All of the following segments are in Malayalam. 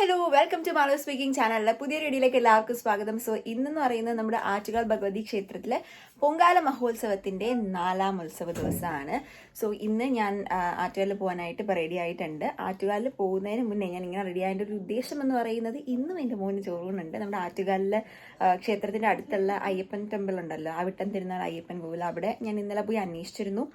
Hello welcome to Malo speaking ചാനലിലെ പുതിയ വീഡിയോയിലേക്ക് എല്ലാവർക്കും സ്വാഗതം. സോ ഇന്നെന്ന് പറയുന്നത് നമ്മുടെ ആറ്റുകാൽ ഭഗവതി ക്ഷേത്രത്തിലെ പൊങ്കാല മഹോത്സവത്തിന്റെ നാലാം ഉത്സവ ദിവസമാണ്. സോ ഇന്ന് ഞാൻ ആറ്റുകാലിൽ പോകാനായിട്ട് ഇപ്പോൾ റെഡി ആയിട്ടുണ്ട്. ആറ്റുകാലിൽ പോകുന്നതിന് മുന്നേ ഞാൻ ഇങ്ങനെ റെഡി ആയതിന്റെ ഒരു ഉദ്ദേശം എന്ന് പറയുന്നത് ഇന്നും എന്റെ മോന് ചോറുണ്ട് നമ്മുടെ ആറ്റുകാലിലെ ക്ഷേത്രത്തിന്റെ അടുത്തുള്ള അയ്യപ്പൻ ടെമ്പിൾ ഉണ്ടല്ലോ അവിട്ടം തിരുനാൾ അയ്യപ്പൻ കോവിൽ. അവിടെ ഞാൻ ഇന്നലെ പോയി അന്വേഷിച്ചിരുന്നു.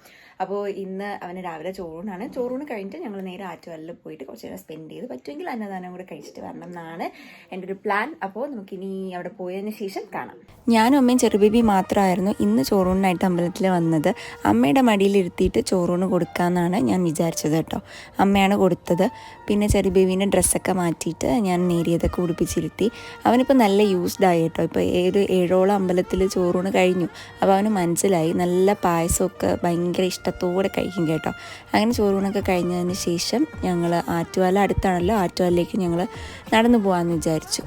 അപ്പോൾ ഇന്ന് അവന് രാവിലെ ചോറൂണാണ്. ചോറൂണ് കഴിഞ്ഞിട്ട് ഞങ്ങൾ നേരെ ആറ്റുകാലിൽ പോയിട്ട് കുറച്ച് നേരം സ്പെൻഡ് ചെയ്ത് പറ്റുമെങ്കിൽ അന്നദാനം കൂടെ കഴിച്ചിട്ട് വരണം എന്നാണ് എന്റെ ഒരു പ്ലാൻ അപ്പോൾ നമുക്കിനി അവിടെ പോയതിന് ശേഷം കാണാം. ഞാനും അമ്മയും ചെറുബേബി മാത്രമായിരുന്നു ഇന്ന് ചോറൂണിനായിട്ട് അമ്പലത്തിൽ വന്നത്. അമ്മയുടെ മടിയിലിരുത്തിയിട്ട് ചോറൂണ് കൊടുക്കാമെന്നാണ് ഞാൻ വിചാരിച്ചത് കേട്ടോ. അമ്മയാണ് കൊടുത്തത്. പിന്നെ ചെറുബേബീന്റെ ഡ്രസ്സൊക്കെ മാറ്റിയിട്ട് ഞാൻ നേരിയതൊക്കെ ഉടുപ്പിച്ചിരുത്തി. അവനിപ്പോൾ നല്ല യൂസ്ഡ് ആയി കേട്ടോ. ഇപ്പോൾ ഏത് ഏഴോളം അമ്പലത്തിൽ ചോറൂണ് കഴിഞ്ഞു. അപ്പോൾ അവന് മനസ്സിലായി. നല്ല പായസമൊക്കെ ഭയങ്കര ഇഷ്ടത്തോടെ കഴിക്കും കേട്ടോ. അങ്ങനെ ചോറൂണൊക്കെ കഴിഞ്ഞതിന് ശേഷം ഞങ്ങൾ ആറ്റുവാല അടുത്താണല്ലോ. ആറ്റുവാലിലേക്ക് ഞങ്ങൾ നടന്നു പോകാമെന്ന് വിചാരിച്ചു.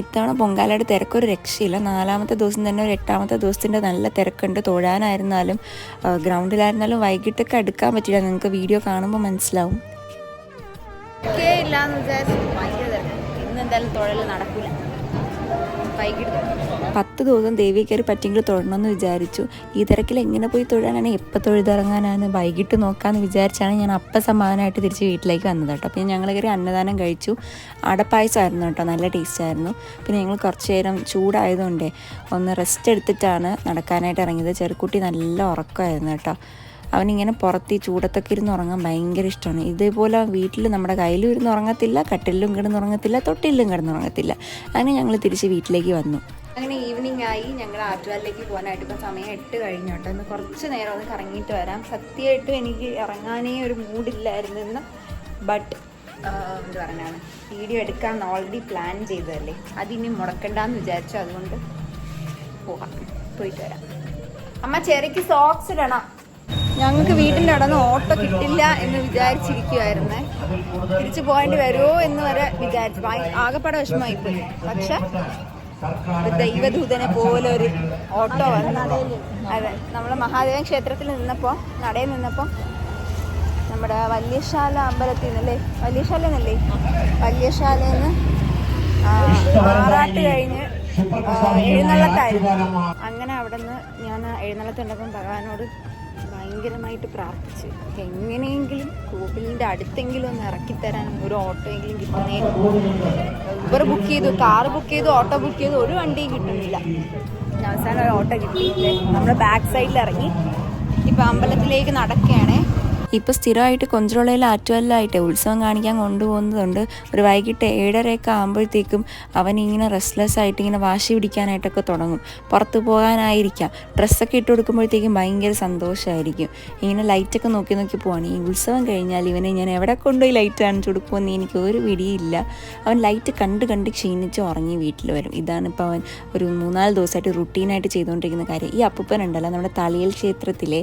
ഇത്തവണ പൊങ്കാലയുടെ തിരക്കൊരു രക്ഷയില്ല. നാലാമത്തെ ദിവസം തന്നെ ഒരു എട്ടാമത്തെ ദിവസത്തിന്റെ നല്ല തിരക്കുണ്ട്. തൊഴാനായിരുന്നാലും ഗ്രൗണ്ടിലായിരുന്നാലും വൈകിട്ടൊക്കെ എടുക്കാൻ പറ്റില്ല. നിങ്ങൾക്ക് വീഡിയോ കാണുമ്പോൾ മനസ്സിലാവും. ഇന്ന് എന്തായാലും തൊഴൽ നടക്കില്ല പത്ത് ദിവസം ദേവി കയറി പറ്റിയെങ്കിൽ തൊഴണമെന്ന് വിചാരിച്ചു. ഈ തിരക്കിൽ എങ്ങനെ പോയി തൊഴാനാണ്? എപ്പോൾ തൊഴുതിറങ്ങാനാണ്? വൈകിട്ട് നോക്കാമെന്ന് വിചാരിച്ചാണ് ഞാൻ അപ്പം സമാധാനമായിട്ട് തിരിച്ച് വീട്ടിലേക്ക് വന്നത് കേട്ടോ. പിന്നെ ഞങ്ങൾ കയറി അന്നദാനം കഴിച്ചു. അടപ്പായസമായിരുന്നു കേട്ടോ. നല്ല ടേസ്റ്റായിരുന്നു പിന്നെ ഞങ്ങൾ കുറച്ച് നേരം ചൂടായതുകൊണ്ടേ ഒന്ന് റെസ്റ്റ് എടുത്തിട്ടാണ് നടക്കാനായിട്ട് ഇറങ്ങിയത്. ചെറുക്കുട്ടി നല്ല ഉറക്കമായിരുന്നു കേട്ടോ. അവനിങ്ങനെ പുറത്ത് ഈ ചൂടത്തൊക്കെ ഇരുന്ന് ഉറങ്ങാൻ ഭയങ്കര ഇഷ്ടമാണ്. ഇതേപോലെ വീട്ടിൽ നമ്മുടെ കയ്യിലും ഇരുന്ന് ഉറങ്ങത്തില്ല കട്ടിലും കിടന്നുറങ്ങത്തില്ല തൊട്ടിലും കിടന്നുറങ്ങത്തില്ല അങ്ങനെ ഞങ്ങൾ തിരിച്ച് വീട്ടിലേക്ക് വന്നു. അങ്ങനെ ഈവനിങ് ആയി. ഞങ്ങൾ ആറ്റുകാലിലേക്ക് പോകാനായിട്ട് ഇപ്പം സമയം എട്ട് കഴിഞ്ഞു കേട്ടോ. ഒന്ന് കുറച്ച് നേരം ഒന്ന് കറങ്ങിയിട്ട് വരാം. സത്യമായിട്ടും എനിക്ക് ഇറങ്ങാനേ ഒരു മൂഡില്ലായിരുന്നു ഇന്ന്. ബട്ട് എന്ത് പറഞ്ഞാണ്? വീഡിയോ എടുക്കാൻ ഓൾറെഡി പ്ലാൻ ചെയ്തതല്ലേ? അതിനി മുടക്കണ്ടെന്ന് വിചാരിച്ചു. അതുകൊണ്ട് പോകാം പോയിട്ട് വരാം. അമ്മ ചെറിക്ക് സോക്സ് ഇടണം. ഞങ്ങൾക്ക് വീട്ടിന്റെ അവിടെ നിന്ന് ഓട്ടോ കിട്ടില്ല എന്ന് വിചാരിച്ചിരിക്കുമായിരുന്നേ തിരിച്ചു പോകേണ്ടി വരുമോ എന്ന് വരെ വിചാരിച്ചു. ആകെപ്പാടെ വിഷമമായി പോയി പക്ഷെ ദൈവദൂതനെ പോലെ ഒരു ഓട്ടോ വന്നു. അതെ നമ്മൾ മഹാദേവൻ ക്ഷേത്രത്തിൽ നിന്നപ്പോൾ നടയിൽ നിന്നപ്പോൾ നമ്മുടെ വല്യശാല അമ്പലത്തിൽ നിന്നല്ലേ? വല്യശാല എന്നല്ലേ? വല്യശാലയിൽ നിന്ന് ആറാട്ട് കഴിഞ്ഞ് എഴുന്നള്ളത്തായിരുന്നു. അങ്ങനെ അവിടെ നിന്ന് ഞാൻ എഴുന്നള്ളത്തുണ്ടപ്പം ഭഗവാനോട് ഭയങ്കരമായിട്ട് പ്രാർത്ഥിച്ച്. എങ്ങനെയെങ്കിലും കോവിലിന്റെ അടുത്തെങ്കിലും ഒന്ന് ഇറക്കിത്തരാൻ ഒരു ഓട്ടോ എങ്കിലും കിട്ടണേ ഊബർ ബുക്ക് ചെയ്തു കാർ ബുക്ക് ചെയ്തു ഓട്ടോ ബുക്ക് ചെയ്തു ഒരു വണ്ടിയും കിട്ടുന്നില്ല. അവസാനം ഒരു ഓട്ടോ കിട്ടി നമ്മൾ ബാക്ക് സൈഡിൽ ഇറങ്ങി. ഇപ്പം അമ്പലത്തിലേക്ക് നടക്കുകയാണേ. ഇപ്പോൾ സ്ഥിരമായിട്ട് കൊഞ്ചുളയിൽ ആറ്റുവല്ലായിട്ട് ഉത്സവം കാണിക്കാൻ കൊണ്ടുപോകുന്നതുണ്ട്. ഒരു വൈകിട്ട് ഏഴരയൊക്കെ ആകുമ്പോഴത്തേക്കും ഇങ്ങനെ റെസ്റ്റ്ലെസ് ആയിട്ട് ഇങ്ങനെ വാശി പിടിക്കാനായിട്ടൊക്കെ തുടങ്ങും. പുറത്ത് പോകാനായിരിക്കാം. ഡ്രസ്സൊക്കെ ഇട്ട് കൊടുക്കുമ്പോഴത്തേക്കും ഭയങ്കര സന്തോഷമായിരിക്കും ഇങ്ങനെ ലൈറ്റൊക്കെ നോക്കി നോക്കി പോവാണ്. ഈ ഉത്സവം കഴിഞ്ഞാൽ ഇവനെ ഞാൻ എവിടെ കൊണ്ടുപോയി ലൈറ്റ് കാണിച്ചു കൊടുക്കുമെന്ന് എനിക്ക് ഒരു പിടിയില്ല. അവൻ ലൈറ്റ് കണ്ട് കണ്ട് ക്ഷീണിച്ച് ഉറങ്ങി വീട്ടിൽ വരും. ഇതാണ് ഇപ്പോൾ അവൻ ഒരു മൂന്നാൽ ദിവസമായിട്ട് റുട്ടീനായിട്ട് ചെയ്തുകൊണ്ടിരിക്കുന്ന കാര്യം. ഈ അപ്പൂപ്പൻ ഉണ്ടല്ലോ നമ്മുടെ തളിയൽ ക്ഷേത്രത്തിലെ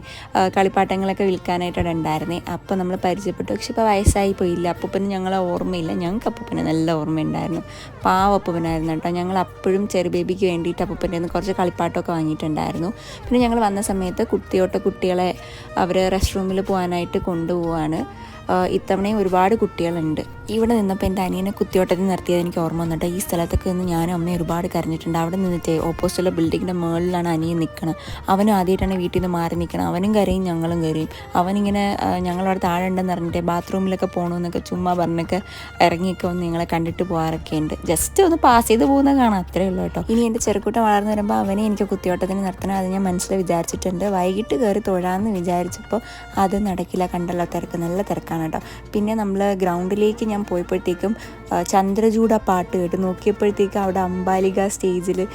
കളിപ്പാട്ടങ്ങളൊക്കെ വിൽക്കാനായിട്ട് അവിടെ ഉണ്ടായിരുന്നേ. അപ്പോൾ നമ്മൾ പരിചയപ്പെട്ടു. പക്ഷെ ഇപ്പോൾ വയസ്സായി പോയില്ല. അപ്പൂപ്പന് ഞങ്ങളെ ഓർമ്മയില്ല. ഞങ്ങൾക്ക് അപ്പൂപ്പന് നല്ല ഓർമ്മയുണ്ടായിരുന്നു. പാവ അപ്പൂപ്പനായിരുന്നു കേട്ടോ. ഞങ്ങൾ അപ്പോഴും ചെറു ബേബിക്ക് വേണ്ടിയിട്ട് അപ്പൂപ്പന്റെ നിന്ന് കുറച്ച് കളിപ്പാട്ടമൊക്കെ വാങ്ങിയിട്ടുണ്ടായിരുന്നു. പിന്നെ ഞങ്ങൾ വന്ന സമയത്ത് കുട്ടിയോട്ട കുട്ടികളെ അവർ റെസ്റ്റ് റൂമിൽ പോകാനായിട്ട് കൊണ്ടുപോവാണ്. ഇത്തവണയും ഒരുപാട് കുട്ടികളുണ്ട്. ഇവിടെ നിന്നപ്പോൾ എന്റെ അനിയനെ കുത്തിയോട്ടത്തിൽ നിർത്തിയത് എനിക്ക് ഓർമ്മ വന്നിട്ട്. ഈ സ്ഥലത്തൊക്കെ നിന്ന് ഞാനും അമ്മയും ഒരുപാട് കരഞ്ഞിട്ടുണ്ട്. അവിടെ നിന്നിട്ട് ഓപ്പോസിറ്റുള്ള ബിൽഡിങ്ങിന്റെ മുകളിലാണ് അനിയൻ നിൽക്കണം അവനും ആദ്യമായിട്ടാണ് വീട്ടിൽ നിന്ന് മാറി നിൽക്കണം അവനും കരയും ഞങ്ങളും കരയും. അവനിങ്ങനെ ഞങ്ങളവിടെ താഴെ ഉണ്ടെന്ന് പറഞ്ഞിട്ട് ബാത്റൂമിലൊക്കെ പോകണമെന്നൊക്കെ ചുമ്മാ പറഞ്ഞൊക്കെ ഇറങ്ങിയൊക്കെ ഒന്ന് ഞങ്ങളെ കണ്ടിട്ട് പോകാറൊക്കെ ഉണ്ട്. ജസ്റ്റ് ഒന്ന് പാസ് ചെയ്ത് പോകുന്ന കാണാം. അത്രയേ ഉള്ളൂ കേട്ടോ. ഇനി എന്റെ ചെറുക്കൂട്ടം വളർന്നു വരുമ്പോൾ അവനെ എനിക്ക് കുത്തിയോട്ടത്തിന് നിർത്തണം. അത് ഞാൻ മനസ്സിൽ വിചാരിച്ചിട്ടുണ്ട്. വൈകിട്ട് കയറി തൊഴാമെന്ന് വിചാരിച്ചപ്പോൾ അത് നടക്കില്ല. കണ്ടല്ലോ തിരക്ക്. നല്ല തിരക്കാണ് കേട്ടോ. പിന്നെ നമ്മൾ ഗ്രൗണ്ടിലേക്ക് ഞാൻ പോയപ്പോഴത്തേക്കും ആ, ചന്ദ്രചൂഡ പാട്ട് കേട്ട് നോക്കിയപ്പോഴത്തേക്കും അവിടെ അംബാലിക സ്റ്റേജിൽ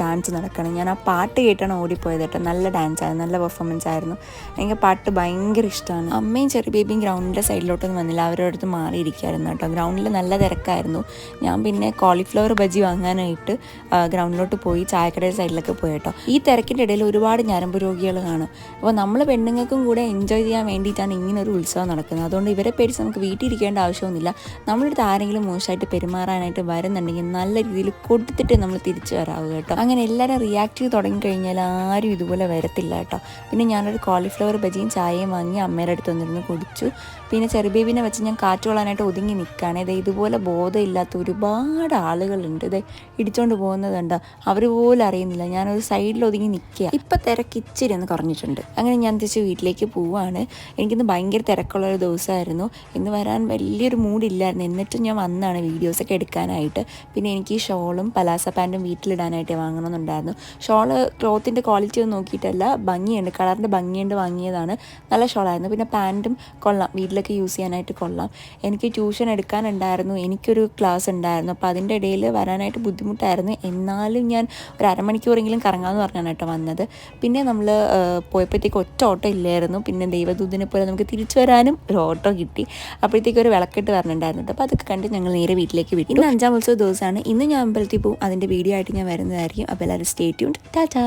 ഡാൻസ് നടക്കണം. ഞാൻ ആ പാട്ട് കേട്ടാണ് ഓടിപ്പോയത് കേട്ടോ. നല്ല ഡാൻസ് ആയിരുന്നു നല്ല പെർഫോമൻസ് ആയിരുന്നു. എനിക്ക് പാട്ട് ഭയങ്കര ഇഷ്ടമാണ്. അമ്മയും ചെറിയ ബേബിയും ഗ്രൗണ്ടിന്റെ സൈഡിലോട്ടൊന്നും വന്നില്ല. അവരുടെ അടുത്ത് മാറിയിരിക്കുമായിരുന്നു കേട്ടോ. ഗ്രൗണ്ടിൽ നല്ല തിരക്കായിരുന്നു. ഞാൻ പിന്നെ കോളിഫ്ലവർ ബജി വാങ്ങാനായിട്ട് ഗ്രൗണ്ടിലോട്ട് പോയി ചായക്കടയുടെ സൈഡിലൊക്കെ പോയി കേട്ടോ. ഈ തിരക്കിന്റെ ഇടയിൽ ഒരുപാട് ഞരമ്പ് രോഗികൾ കാണും. അപ്പോൾ നമ്മൾ പെണ്ണുങ്ങൾക്കും കൂടെ എൻജോയ് ചെയ്യാൻ വേണ്ടിയിട്ടാണ് ഇങ്ങനെ ഒരു ഉത്സവം നടക്കുന്നത്. അതുകൊണ്ട് ഇവരെ പേടിച്ച് നമുക്ക് വീട്ടിൽ ഇരിക്കേണ്ട ആവശ്യമൊന്നുമില്ല. നമ്മളടുത്ത് ആരെങ്കിലും മോശമായിട്ട് പെരുമാറാനായിട്ട് വരുന്നുണ്ടെങ്കിൽ നല്ല രീതിയിൽ കൊടുത്തിട്ട് നമ്മൾ തിരിച്ചു വരാവുക കേട്ടോ. അങ്ങനെ എല്ലാവരും റിയാക്ട് ചെയ്ത് തുടങ്ങിക്കഴിഞ്ഞാൽ ആരും ഇതുപോലെ വരത്തില്ല കേട്ടോ. പിന്നെ ഞാനൊരു കോളിഫ്ലവർ ബജിയും ചായയും വാങ്ങി അമ്മയുടെ അടുത്ത് വന്നിരുന്ന് കുടിച്ചു. പിന്നെ ചെറുബേബിനെ വെച്ച് ഞാൻ കാറ്റുകൊള്ളാനായിട്ട് ഒതുങ്ങി നിൽക്കുകയാണ് ഇത് ഇതുപോലെ ബോധമില്ലാത്ത ഒരുപാട് ആളുകളുണ്ട്. ഇത് ഇടിച്ചുകൊണ്ട് പോകുന്നതുണ്ട്. അവർ പോലും അറിയുന്നില്ല. ഞാനൊരു സൈഡിൽ ഒതുങ്ങി നിൽക്കുക ഇപ്പം തിരക്ക് ഇച്ചിരി ഒന്ന് കുറഞ്ഞിട്ടുണ്ട്. അങ്ങനെ ഞാൻ തിരിച്ച് വീട്ടിലേക്ക് പോവാണ്. എനിക്കിന്ന് ഭയങ്കര തിരക്കുള്ള ഒരു ദിവസമായിരുന്നു. ഇന്ന് വരാൻ വലിയൊരു മൂഡില്ലായിരുന്നു എന്നിട്ടും ഞാൻ വന്നാണ് വീഡിയോസൊക്കെ എടുക്കാനായിട്ട്. പിന്നെ എനിക്ക് ഈ ഷോളും പലാസ പാന്റും വീട്ടിലിടാനായിട്ട് വാങ്ങണമെന്നുണ്ടായിരുന്നു. ഷോൾ ക്ലോത്തിന്റെ ക്വാളിറ്റി ഒന്നും നോക്കിയിട്ടല്ല. ഭംഗിയുണ്ട്. കളറിന്റെ ഭംഗിയുണ്ട് വാങ്ങിയതാണ്. നല്ല ഷോളായിരുന്നു. പിന്നെ പാന്റും കൊള്ളാം. വീട്ടിലൊക്കെ യൂസ് ചെയ്യാനായിട്ട് കൊള്ളാം. എനിക്ക് ട്യൂഷൻ എടുക്കാനുണ്ടായിരുന്നു. എനിക്കൊരു ക്ലാസ് ഉണ്ടായിരുന്നു. അപ്പോൾ അതിന്റെ ഇടയിൽ വരാനായിട്ട് ബുദ്ധിമുട്ടായിരുന്നു. എന്നാലും ഞാൻ ഒരു അരമണിക്കൂറെങ്കിലും കറങ്ങാമെന്ന് പറഞ്ഞാണ് കേട്ടോ വന്നത്. പിന്നെ നമ്മൾ പോയപ്പോഴത്തേക്ക് ഒറ്റ ഓട്ടോ ഇല്ലായിരുന്നു. പിന്നെ ദൈവദൂതിനെ പോലെ നമുക്ക് തിരിച്ചു വരാനും ഒരു ഓട്ടോ കിട്ടി. അപ്പോഴത്തേക്ക് ഒരു വിളക്കെട്ട് പറഞ്ഞിട്ടുണ്ടായിരുന്നു കേട്ടോ അപ്പോൾ അതൊക്കെ കണ്ട് ഞങ്ങൾ നേരെ വീട്ടിലേക്ക് വിട്ടു. ഇന്ന് അഞ്ചാം ഉത്സവ ദിവസമാണ്. ഇന്ന് ഞാൻ അമ്പലത്തിൽ പോകും. അതിന്റെ വീഡിയോ ആയിട്ട് ഞാൻ വരുന്നതായിരിക്കും. അപ്പോൾ എല്ലാവരും സ്റ്റേ ട്യൂൺ ടാറ്റാ.